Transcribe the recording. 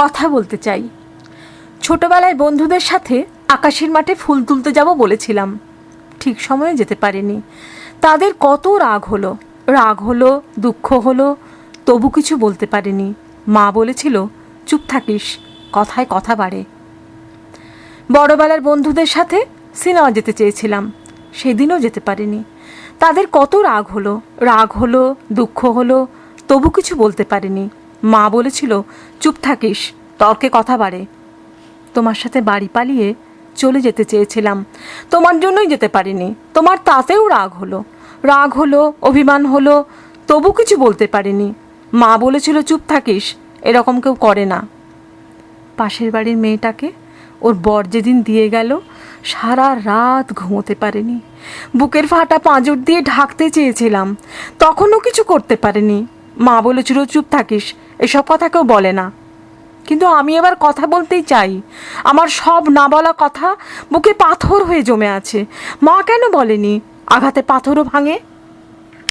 কথা বলতে চাই। ছোটবেলায় বন্ধুদের সাথে আকাশের মাঠে ফুল তুলতে যাব বলেছিলাম। ঠিক সময়ে যেতে পারিনি। তাদের কত রাগ হলো। রাগ হলো, দুঃখ হলো, তবু কিছু বলতে পারিনি। মা বলেছিল, চুপ থাকিস, কথায় কথা বাড়ে। বড়বেলার বন্ধুদের সাথে সিনেমা যেতে চেয়েছিলাম। সেদিনও যেতে পারিনি। তাদের কত রাগ হলো। রাগ হলো, দুঃখ হলো, তবু কিছু বলতে পারিনি। মা বলেছিল, চুপ থাকিস, তর্কে কথা বাড়ে। তোমার সাথে বাড়ি পালিয়ে চলে যেতে চেয়েছিলাম। তোমার জন্যই যেতে পারিনি। তোমার তাতেও রাগ হলো। রাগ হলো, অভিমান হলো, তবু কিছু বলতে পারিনি। মা বলেছিল, চুপ থাকিস, এরকম কেউ করে না। পাশের বাড়ির মেয়েটাকে ওর বর যেদিন দিয়ে গেল, সারা রাত ঘুমোতে পারেনি। বুকের ফাটা পাঁজর দিয়ে ঢাকতে চেয়েছিলাম। তখনও কিছু করতে পারেনি। মা বলেছিল, চুপ থাকিস এসব কথা কেউ বলে না। কিন্তু আমি এবার কথা বলতেই চাই। আমার সব না বলা কথা বুকে পাথর হয়ে জমে আছে। মা কেন বলেনি? আঘাতে পাথরও ভাঙে?